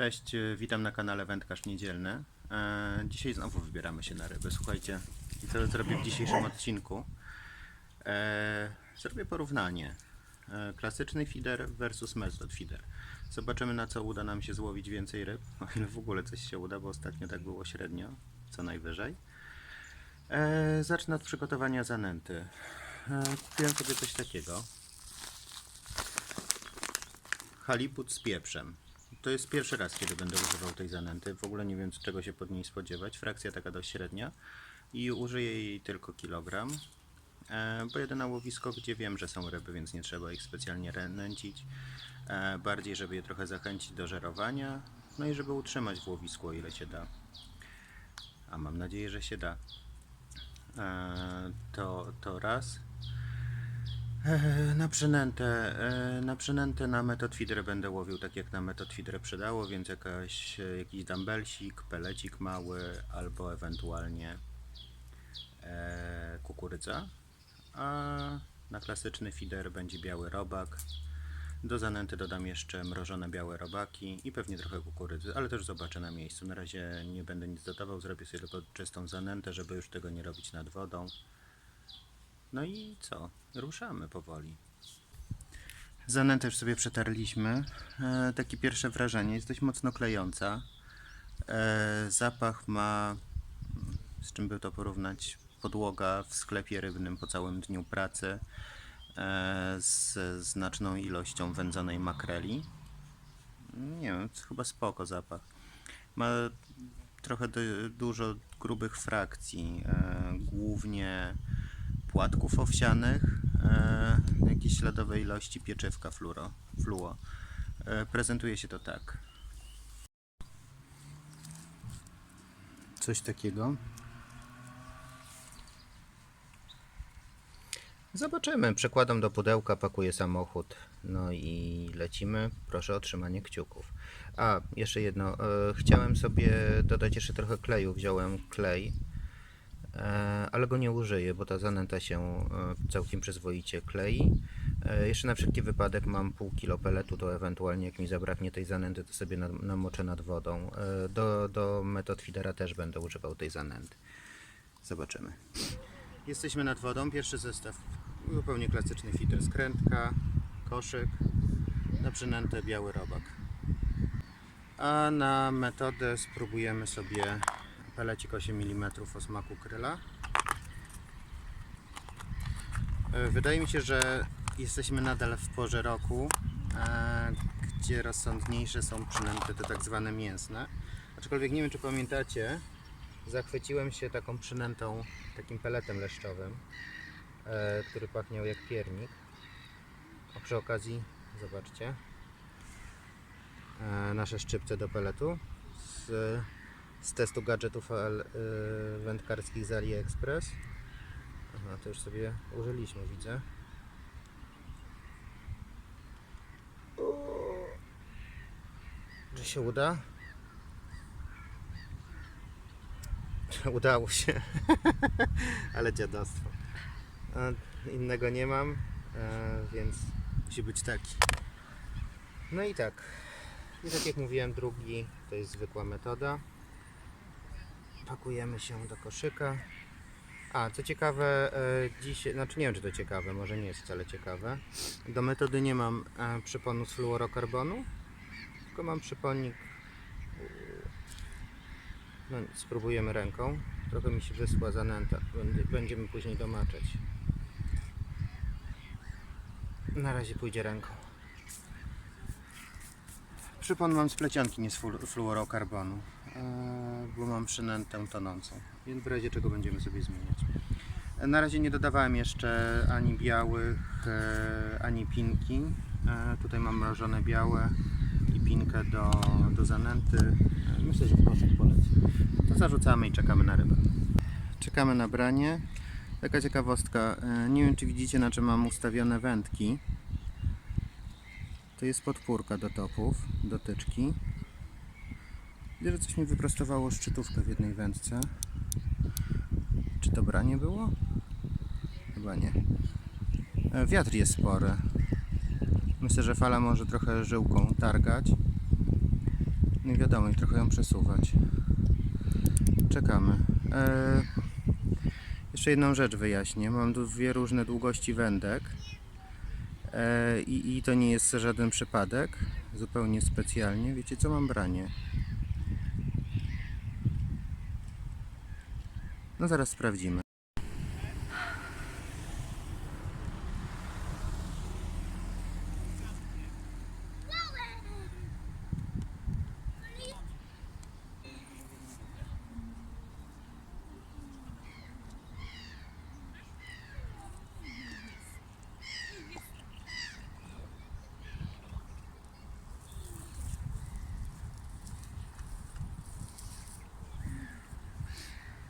Cześć, e, witam na kanale Wędkarz Niedzielny. E, Dzisiaj znowu wybieramy się na ryby. Słuchajcie, co zrobię w dzisiejszym odcinku? E, Zrobię porównanie. E, Klasyczny feeder versus method feeder. Zobaczymy na co uda nam się złowić więcej ryb, o ile w ogóle coś się uda, bo ostatnio tak było średnio, co najwyżej. Zacznę od przygotowania zanęty. Kupiłem sobie coś takiego. Halibut z pieprzem. To jest pierwszy raz, kiedy będę używał tej zanęty. W ogóle nie wiem, czego się pod niej spodziewać. Frakcja taka dość średnia. I użyję jej tylko kilogram. E, bo jedę na łowisko, gdzie wiem, że są ryby, więc nie trzeba ich specjalnie nęcić. E, bardziej, żeby je trochę zachęcić do żerowania. No i żeby utrzymać w łowisku, o ile się da. A mam nadzieję, że się da. E, to, to raz. E, Na przynętę, e, na przynętę na metod feeder będę łowił tak jak na metod feeder przydało, więc jakaś, e, jakiś dumbbellsik, pelecik mały albo ewentualnie e, kukurydza. A na klasyczny feeder będzie biały robak. Do zanęty dodam jeszcze mrożone białe robaki i pewnie trochę kukurydzy, ale też zobaczę na miejscu. Na razie nie będę nic dodawał, zrobię sobie tylko czystą zanętę, żeby już tego nie robić nad wodą. No i co? Ruszamy powoli. Zanętę już sobie przetarliśmy. E, takie pierwsze wrażenie. Jest dość mocno klejąca. E, zapach ma, z czym by to porównać, podłoga w sklepie rybnym po całym dniu pracy e, z znaczną ilością wędzonej makreli. Nie wiem, chyba spoko zapach. Ma trochę du- dużo grubych frakcji, e, głównie płatków owsianych, e, jakieś śladowe ilości pieczywka fluoro, fluo. E, prezentuje się to tak. Coś takiego. Zobaczymy. Przekładam do pudełka, pakuję samochód. No i lecimy. Proszę o trzymanie kciuków. A, jeszcze jedno. E, chciałem sobie dodać jeszcze trochę kleju. Wziąłem klej. E, ale go nie użyję, bo ta zanęta się e, całkiem przyzwoicie klei. E, Jeszcze na wszelki wypadek mam pół kilo peletu, to ewentualnie jak mi zabraknie tej zanęty, to sobie namoczę nad wodą. Do, do metod feedera też będę używał tej zanęty. Zobaczymy. Jesteśmy nad wodą. Pierwszy zestaw zupełnie klasyczny feeder. Skrętka, koszyk, na przynętę biały robak. A na metodę spróbujemy sobie pelecik 8 mm o smaku kryla. E, Wydaje mi się, że jesteśmy nadal w porze roku, e, gdzie rozsądniejsze są przynęty te tak zwane mięsne. Aczkolwiek nie wiem, czy pamiętacie, zachwyciłem się taką przynętą, takim peletem leszczowym, e, który pachniał jak piernik. A przy okazji, zobaczcie, nasze szczypce do peletu z, z testu gadżetów y, wędkarskich z AliExpress. Aha, to już sobie użyliśmy, widzę. Czy się uda? Udało się. Ale dziadostwo. Innego nie mam, e, więc musi być taki. No i tak. I tak jak mówiłem, drugi to jest zwykła metoda. Pakujemy się do koszyka. A, co ciekawe, e, dzisiaj, znaczy nie wiem czy to ciekawe, może nie jest wcale ciekawe. Do metody nie mam e, przyponu z fluorokarbonu, tylko mam przyponik. No spróbujemy ręką. Trochę mi się wyschła zanęta, będziemy później domaczać. Na razie pójdzie ręką. Przypon mam z plecionki, nie z flu- fluorokarbonu, bo mam przynętę tonącą, więc w razie czego będziemy sobie zmieniać. E, Na razie nie dodawałem jeszcze ani białych, e, ani pinki. E, Tutaj mam mrożone białe i pinkę do, do zanęty. Myślę, że w koszyk poleci. To zarzucamy i czekamy na rybę. Czekamy na branie. Taka ciekawostka, nie wiem czy widzicie na czym mam ustawione wędki. To jest podpórka do topów, dotyczki. Że coś mi wyprostowało szczytówkę w jednej wędce. Czy to branie było? Chyba nie. E, Wiatr jest spory. Myślę, że fala może trochę żyłką targać. Nie wiadomo, i trochę ją przesuwać. Czekamy. E, jeszcze jedną rzecz wyjaśnię. Mam dwie różne długości wędek. E, i, I to nie jest żaden przypadek. Zupełnie specjalnie. Wiecie co mam branie? No zaraz sprawdzimy.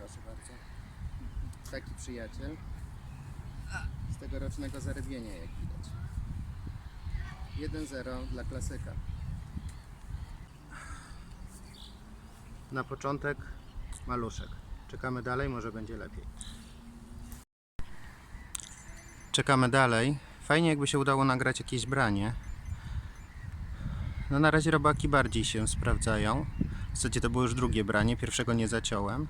Proszę bardzo. Taki przyjaciel z tegorocznego zarybienia, jak widać. 1-0 dla klasyka. Na początek maluszek. Czekamy dalej, może będzie lepiej. Czekamy dalej. Fajnie jakby się udało nagrać jakieś branie. No na razie robaki bardziej się sprawdzają. W zasadzie to było już drugie branie, pierwszego nie zaciąłem.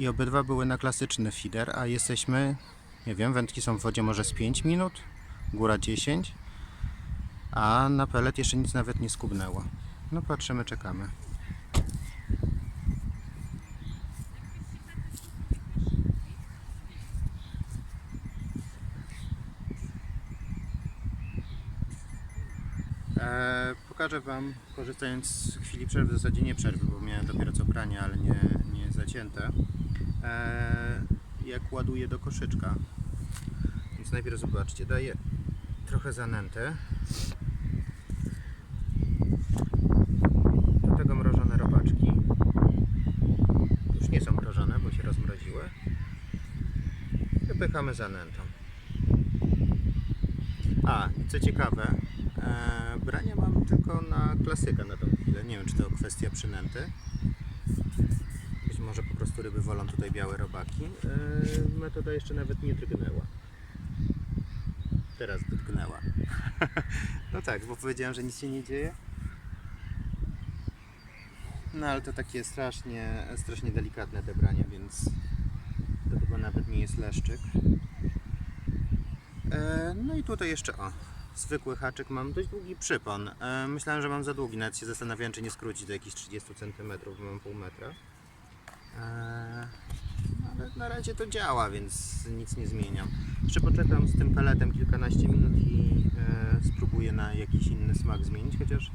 I obydwa były na klasyczny feeder, a jesteśmy, nie wiem, wędki są w wodzie może z 5 minut, góra 10, a na pelet jeszcze nic nawet nie skubnęło. No patrzymy, czekamy. Eee, pokażę Wam, korzystając z chwili przerwy, w zasadzie nie przerwy, bo miałem dopiero co branie, ale nie, nie zacięte, jak ładuję do koszyczka. Więc najpierw zobaczcie, daję trochę zanętę. Do tego mrożone robaczki. Już nie są mrożone, bo się rozmroziły. Wypychamy zanętą. A, co ciekawe, e, brania mam tylko na klasyka na tą chwilę. Nie wiem, czy to kwestia przynęty. Może po prostu ryby wolą tutaj białe robaki. E, metoda jeszcze nawet nie drgnęła. Teraz drgnęła. no tak, bo powiedziałem, że nic się nie dzieje. No ale to takie strasznie, strasznie delikatne te branie, więc to chyba nawet nie jest leszczyk. E, no i tutaj jeszcze o, zwykły haczyk mam dość długi przypon. E, myślałem, że mam za długi, nawet się zastanawiałem, czy nie skrócić do jakichś 30 cm, bo mam pół metra. E, no ale na razie to działa, więc nic nie zmieniam. Jeszcze poczekam z tym peletem kilkanaście minut i e, spróbuję na jakiś inny smak zmienić, chociaż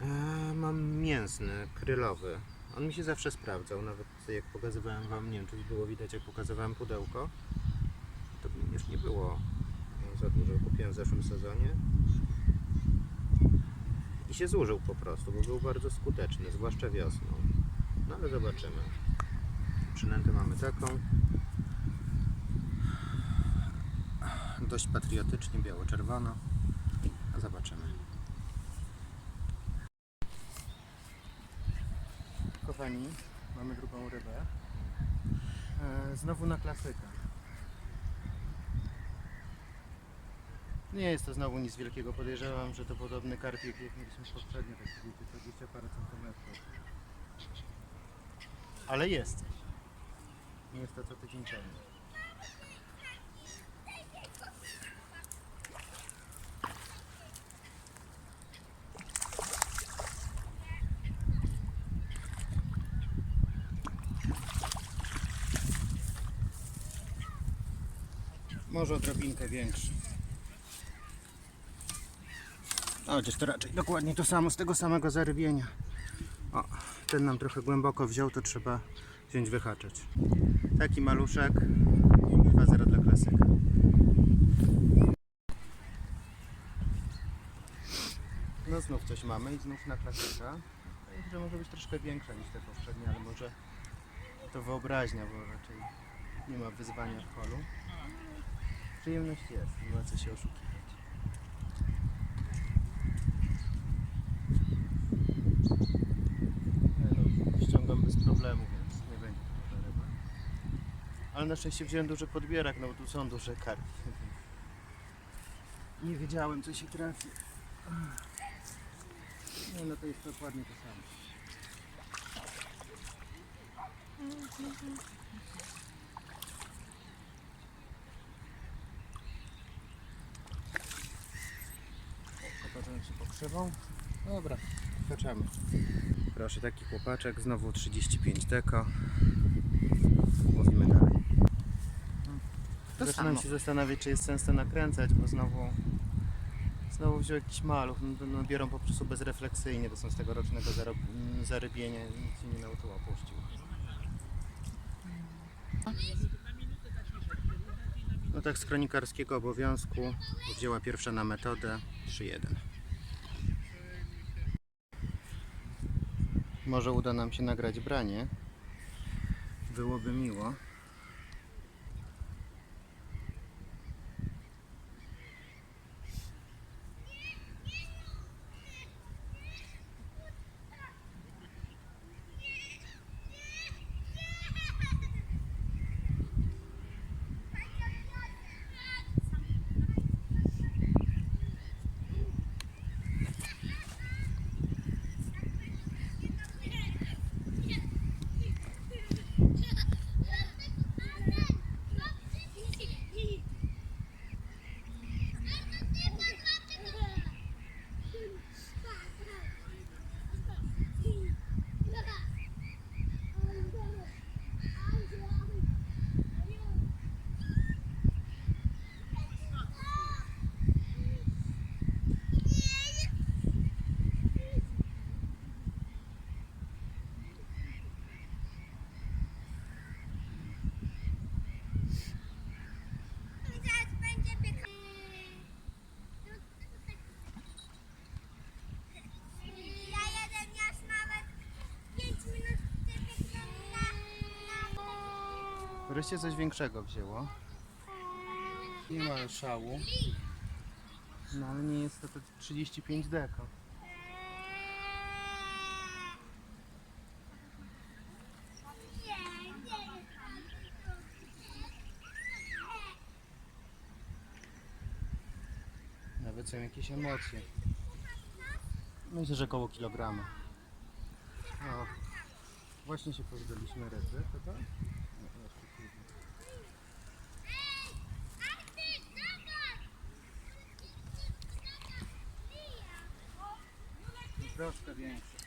e, mam mięsny, krylowy. On mi się zawsze sprawdzał, nawet jak pokazywałem Wam, nie wiem czy było widać jak pokazywałem pudełko to już nie było za dużo. Kupiłem w zeszłym sezonie. I się zużył po prostu, bo był bardzo skuteczny, zwłaszcza wiosną. No ale zobaczymy. Przynętę mamy taką. Dość patriotycznie, biało-czerwono. Zobaczymy. Kochani, mamy drugą rybę. E, znowu na klasyka. Nie jest to znowu nic wielkiego. Podejrzewam, że to podobny karpik jak mieliśmy poprzednio, tak wiecie, 20 parę centymetrów. Ale jest. Nie jest to co tydzień temu. Może odrobinkę większy. A chociaż to raczej dokładnie to samo z tego samego zarybienia. Ten nam trochę głęboko wziął, to trzeba wziąć wyhaczyć. Taki maluszek 2-0 dla klasyka. No znów coś mamy i znów na klasyka. Że może być troszkę większa niż te poprzednie, ale może to wyobraźnia, bo raczej nie ma wyzwania w holu. Przyjemność jest, nie ma co się oszukiwać. Nie no, ściągam bez problemu, więc nie będzie ryba. Ale na szczęście wziąłem duży podbierak, no bo tu są duże karpie. Nie wiedziałem co się trafi. Nie, no to jest dokładnie to samo. Popatrzę się pokrzywą. Dobra, zaczynamy. Proszę, taki chłopaczek, znowu 35 deko. Mówimy dalej. To Zaczynam samo. się zastanawiać, czy jest sens to nakręcać, bo znowu znowu wziął jakiś maluch. No, to- no, biorą po prostu bezrefleksyjnie, to są z tegorocznego zarob, zarybienia i nikt się nie na utuła puścił. No tak z kronikarskiego obowiązku wzięła pierwsza na metodę 3-1. Może uda nam się nagrać branie. Byłoby miło. Wreszcie coś większego wzięło. Nie ma szału. No ale nie jest to, to 35 deko. Nie, nie. Nawet są jakieś emocje. Myślę, że około kilograma. O, właśnie się pozbyliśmy redzy, chyba? Nie, jeszcze chwilę. Artyk, dawaj! Troszkę większe.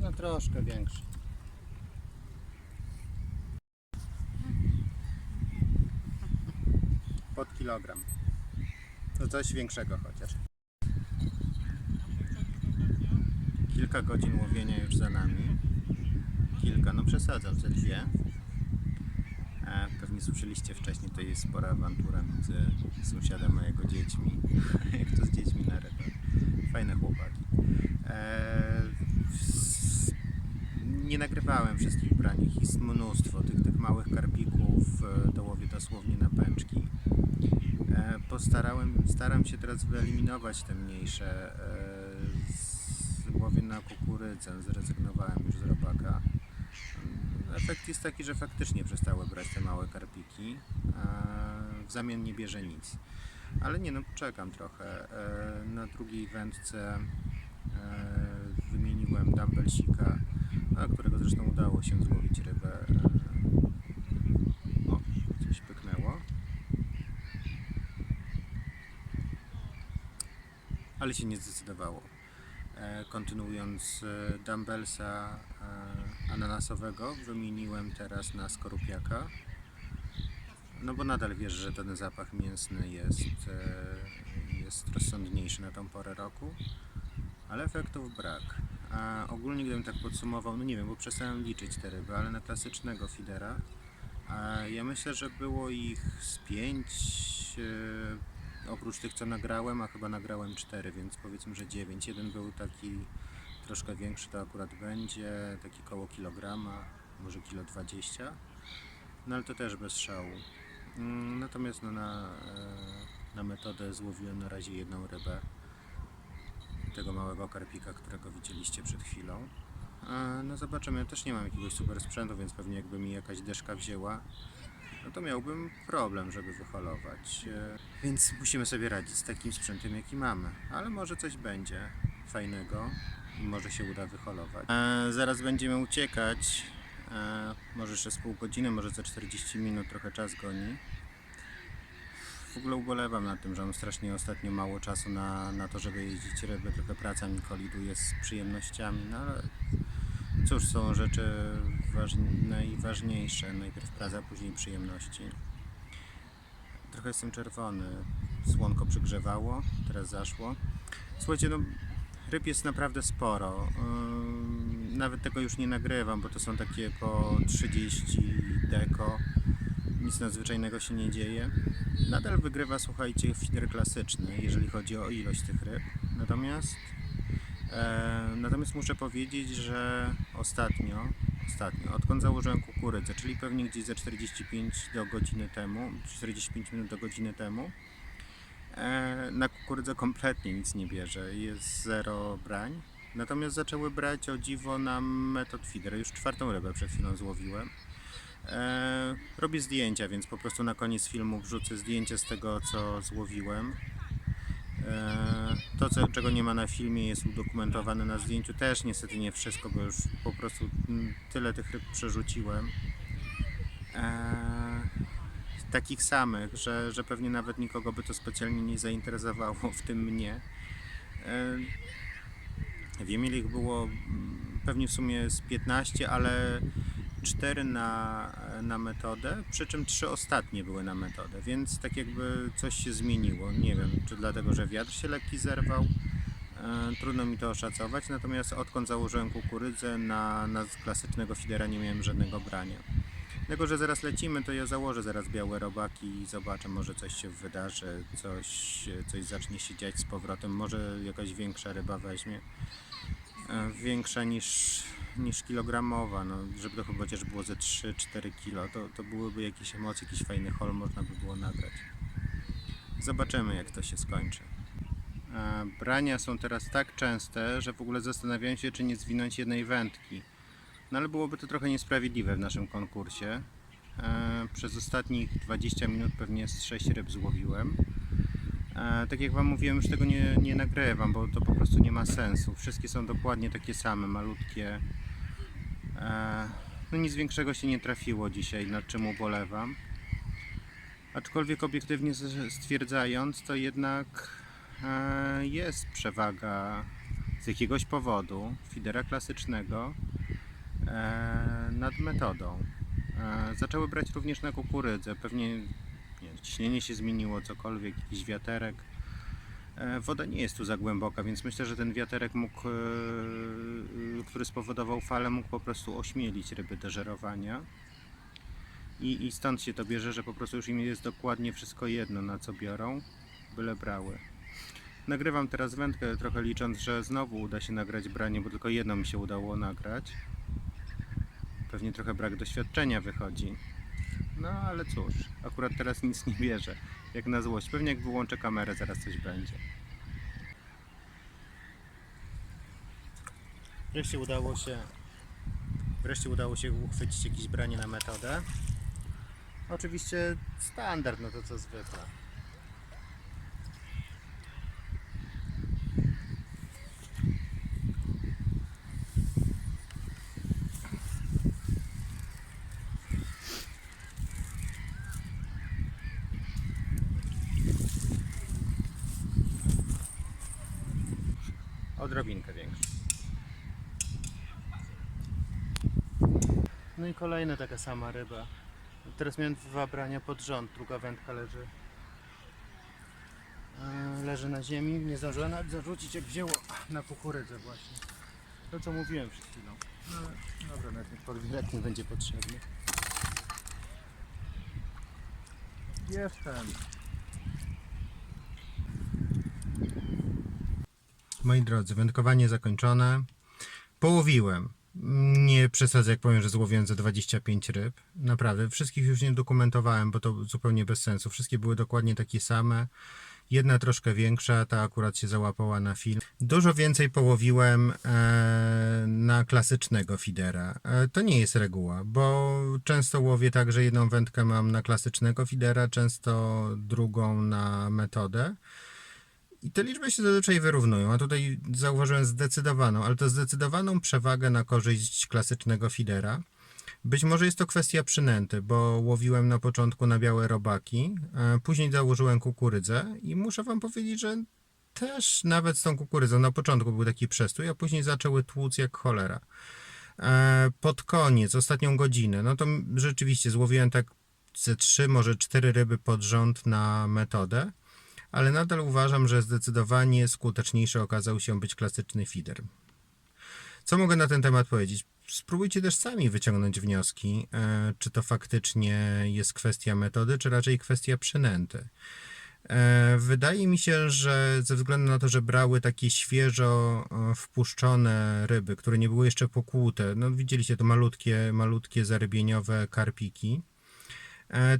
No troszkę większe. Pod kilogram. To coś większego chociaż. Kilka godzin łowienia już za nami. Kilka, no przesadzam, ze dwie. E, pewnie słyszeliście wcześniej, to jest spora awantura między sąsiadem mojego dziećmi. Jak to z dziećmi na rybę. Fajne chłopaki. E, s- nie nagrywałem wszystkich brań, ich jest mnóstwo, tych, tych małych karpików e, to łowię dosłownie na pęczki. E, postarałem, staram się teraz wyeliminować te mniejsze. E, łowię na kukurydzę, zrezygnowałem już z robaka. Efekt jest taki, że faktycznie przestały brać te małe karpiki, w zamian nie bierze nic. Ale nie no, poczekam trochę. E, Na drugiej wędce e, wymieniłem dumbbellsika, którego zresztą udało się złowić rybę. E, O, coś pyknęło. Ale się nie zdecydowało. E, Kontynuując e, dumbbellsa ananasowego, wymieniłem teraz na skorupiaka. No bo nadal wiesz, że ten zapach mięsny jest, jest rozsądniejszy na tą porę roku, ale efektów brak. A ogólnie gdybym tak podsumował, no nie wiem, bo przestałem liczyć te ryby, ale na klasycznego feedera a ja myślę, że było ich z pięć, e, oprócz tych co nagrałem, a chyba nagrałem cztery, więc powiedzmy, że dziewięć. Jeden był taki troszkę większy, to akurat będzie taki koło kilograma, może kilo 20. No ale to też bez szału. Mm, Natomiast no, na, e, na metodę złowiłem na razie jedną rybę. Tego małego karpika, którego widzieliście przed chwilą. No zobaczymy, też nie mam jakiegoś super sprzętu, więc pewnie jakby mi jakaś deszka wzięła, no to miałbym problem, żeby wyholować. E, Więc musimy sobie radzić z takim sprzętem, jaki mamy. Ale może coś będzie fajnego może się uda wyholować. E, zaraz będziemy uciekać. E, może jeszcze z pół godziny, może za 40 minut, trochę czas goni. W ogóle ubolewam nad tym, że mam strasznie ostatnio mało czasu na, na to, żeby jeździć ryby. Trochę praca mi koliduje z przyjemnościami, no ale cóż, są rzeczy ważne i ważniejsze. Najpierw praca, później przyjemności. Trochę jestem czerwony. Słonko przygrzewało, teraz zaszło. Słuchajcie, no ryb jest naprawdę sporo. Nawet tego już nie nagrywam, bo to są takie po 30 deko. Nic nadzwyczajnego się nie dzieje. Nadal wygrywa, słuchajcie, fider klasyczny, jeżeli chodzi o ilość tych ryb. Natomiast E, natomiast muszę powiedzieć, że ostatnio, ostatnio, odkąd założyłem kukurydzę, czyli pewnie gdzieś za 45 do godziny temu, 45 minut do godziny temu, e, na kukurydzę kompletnie nic nie bierze, jest zero brań. Natomiast zaczęły brać o dziwo na metod feeder. Już czwartą rybę przed chwilą złowiłem. E, robię zdjęcia, więc po prostu na koniec filmu wrzucę zdjęcie z tego, co złowiłem. E, To, co, czego nie ma na filmie, jest udokumentowane na zdjęciu. Też niestety nie wszystko, bo już po prostu tyle tych ryb przerzuciłem. E, takich samych, że, że pewnie nawet nikogo by to specjalnie nie zainteresowało, w tym mnie. E, wiem, ile ich było, pewnie w sumie z 15, ale 4 na, na metodę, przy czym 3 ostatnie były na metodę, więc tak jakby coś się zmieniło. Nie wiem, czy dlatego, że wiatr się lekki zerwał, e, trudno mi to oszacować, natomiast odkąd założyłem kukurydzę na, na klasycznego fidera nie miałem żadnego brania. Tylko, że zaraz lecimy, to ja założę zaraz białe robaki i zobaczę, może coś się wydarzy, coś, coś zacznie się dziać z powrotem, może jakaś większa ryba weźmie. E, Większa niż, niż kilogramowa, no, żeby to chociaż było ze 3-4 kilo, to, to byłyby jakieś emocje, jakiś fajny hol można by było nagrać. Zobaczymy jak to się skończy. E, Brania są teraz tak częste, że w ogóle zastanawiałem się, czy nie zwinąć jednej wędki. No ale byłoby to trochę niesprawiedliwe w naszym konkursie. E, Przez ostatnich 20 minut pewnie z 6 ryb złowiłem. E, Tak jak Wam mówiłem, już tego nie, nie nagrywam, bo to po prostu nie ma sensu. Wszystkie są dokładnie takie same, malutkie. E, No nic większego się nie trafiło dzisiaj, nad czym ubolewam. Aczkolwiek obiektywnie stwierdzając, to jednak e, jest przewaga z jakiegoś powodu fidera klasycznego nad metodą. Zaczęły brać również na kukurydzę. Pewnie ciśnienie się zmieniło, cokolwiek, jakiś wiaterek. E, Woda nie jest tu za głęboka, więc myślę, że ten wiaterek mógł, e, e, który spowodował falę, mógł po prostu ośmielić ryby do żerowania. I, I stąd się to bierze, że po prostu już im jest dokładnie wszystko jedno, na co biorą, byle brały. Nagrywam teraz wędkę, trochę licząc, że znowu uda się nagrać branie, bo tylko jedno mi się udało nagrać. Pewnie trochę brak doświadczenia wychodzi. No ale cóż, akurat teraz nic nie bierze. Jak na złość. Pewnie jak wyłączę kamerę, zaraz coś będzie. Wreszcie udało się. Wreszcie udało się uchwycić jakieś branie na metodę. Oczywiście standard, no to co zwykle. No i kolejna taka sama ryba. Teraz miałem dwa brania pod rząd, druga wędka leży e, leży na ziemi, nie zdążyłem nawet zarzucić jak wzięło na kukurydzę właśnie. To co mówiłem przed chwilą. No dobra, nawet nie nie będzie potrzebny. Jestem. Moi drodzy, wędkowanie zakończone. Połowiłem nie przesadzę, jak powiem, że złowiłem za 25 ryb. Naprawdę, wszystkich już nie dokumentowałem, bo to zupełnie bez sensu. Wszystkie były dokładnie takie same. Jedna troszkę większa, ta akurat się załapała na film. Dużo więcej połowiłem e, na klasycznego fidera. E, to nie jest reguła, bo często łowię tak, że jedną wędkę mam na klasycznego fidera, często drugą na metodę. I te liczby się zazwyczaj wyrównują, a tutaj zauważyłem zdecydowaną, ale to zdecydowaną przewagę na korzyść klasycznego fidera. Być może jest to kwestia przynęty, bo łowiłem na początku na białe robaki, e, później założyłem kukurydzę i muszę wam powiedzieć, że też nawet z tą kukurydzą na początku był taki przestój, a później zaczęły tłuc jak cholera. E, Pod koniec, ostatnią godzinę, no to rzeczywiście złowiłem tak ze trzy, może cztery ryby pod rząd na metodę ale nadal uważam, że zdecydowanie skuteczniejszy okazał się być klasyczny feeder. Co mogę na ten temat powiedzieć? Spróbujcie też sami wyciągnąć wnioski, e, czy to faktycznie jest kwestia metody, czy raczej kwestia przynęty. E, Wydaje mi się, że ze względu na to, że brały takie świeżo e, wpuszczone ryby, które nie były jeszcze pokłute, no widzieliście to malutkie, malutkie zarybieniowe karpiki,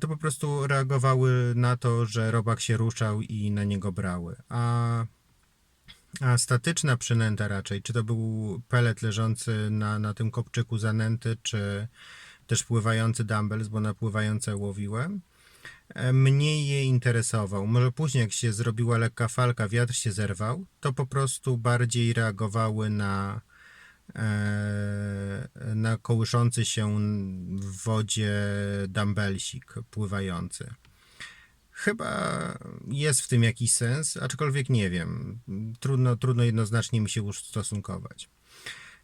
to po prostu reagowały na to, że robak się ruszał i na niego brały. A, a statyczna przynęta raczej, czy to był pelet leżący na, na tym kopczyku zanęty, czy też pływający dumbbells, bo na pływające łowiłem, e, mniej je interesował. Może później, jak się zrobiła lekka falka, wiatr się zerwał, to po prostu bardziej reagowały na, e, na kołyszący się w wodzie dumbbellsik pływający. Chyba jest w tym jakiś sens, aczkolwiek nie wiem. Trudno, trudno jednoznacznie mi się ustosunkować.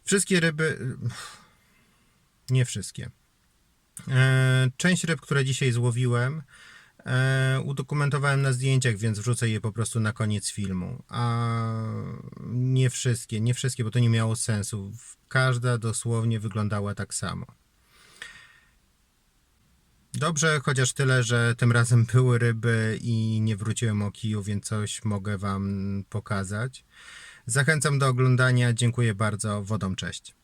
Wszystkie ryby. Nie wszystkie. E, Część ryb, które dzisiaj złowiłem, e, udokumentowałem na zdjęciach, więc wrzucę je po prostu na koniec filmu. A nie wszystkie, nie wszystkie, bo to nie miało sensu. Każda dosłownie wyglądała tak samo. Dobrze, chociaż tyle, że tym razem były ryby i nie wróciłem o kiju, więc coś mogę Wam pokazać. Zachęcam do oglądania. Dziękuję bardzo. Wodą cześć.